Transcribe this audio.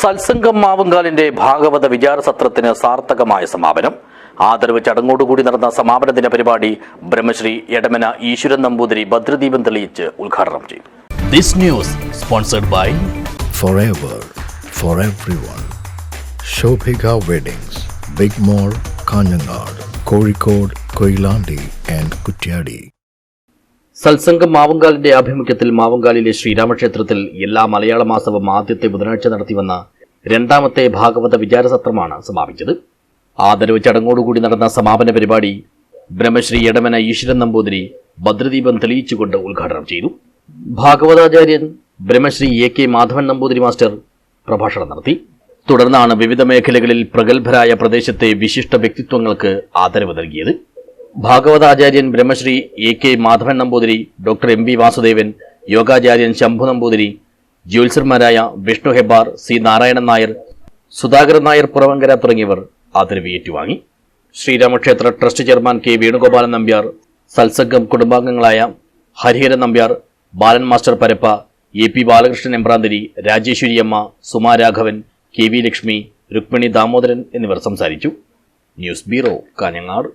സത്സംഗം മാവുങ്കാലിന്റെ ഭാഗവത വിചാര സത്രത്തിന് സാർത്ഥകമായ സമാപനം ആദരവ് ചടങ്ങോടുകൂടി നടന്ന സമാപന ദിന പരിപാടി ബ്രഹ്മശ്രീ എടമന ഈശ്വരൻ നമ്പൂതിരി ഭദ്രദീപം തെളിയിച്ച് ഉദ്ഘാടനം ചെയ്തു This news sponsored by forever for everyone. Shobhika Weddings, Big Mall, Kanyanad, Kozhikode, Koilandi and Kutyadi. സത്സംഗം മാവങ്കാലിന്റെ ആഭിമുഖ്യത്തിൽ മാവങ്കാലിലെ ശ്രീരാമക്ഷേത്രത്തിൽ എല്ലാ മലയാള മാസവും ആദ്യത്തെ ബുധനാഴ്ച നടത്തിവന്ന രണ്ടാമത്തെ ഭാഗവത വിചാരസത്രമാണ് സമാപിച്ചത്. ആദരവ് ചടങ്ങോടുകൂടി നടന്ന സമാപന പരിപാടി ബ്രഹ്മശ്രീ എടമന ഈശ്വരൻ നമ്പൂതിരി ഭദ്രദീപം തെളിയിച്ചുകൊണ്ട് ഉദ്ഘാടനം ചെയ്തു. ഭാഗവതാചാര്യൻ Brahmashri A K Madhavan Namboothiri master പ്രഭാഷണം നടത്തി. തുടർന്നാണ് വിവിധ മേഖലകളിൽ പ്രഗത്ഭരായ പ്രദേശത്തെ വിശിഷ്ട വ്യക്തിത്വങ്ങൾക്ക് ആദരവ് നൽകിയത്. ഭാഗവതാചാര്യൻ Brahmashri A K Madhavan Namboothiri doctor M V Vasudevan യോഗാചാര്യൻ Shambhu Namboothiri ജ്യോത്സർമാരായ വിഷ്ണു ഹെബ്ബാർ സി നാരായണൻ നായർ സുധാകരൻ നായർ പുറവങ്കര തുടങ്ങിയവർ ആദരവ് ഏറ്റുവാങ്ങി. ശ്രീരാമക്ഷേത്ര trust chairman K Venugopalan Nambiar സത്സംഗം കുടുംബാംഗങ്ങളായ Hariharan Nambiar Balan master Parappa A P Balakrishnan Embranthiri Rajeswariamma Suma Raghavan K V Lakshmi Rukmini Damodaran എന്നിവർ സംസാരിച്ചു. News bureau Kanhangad.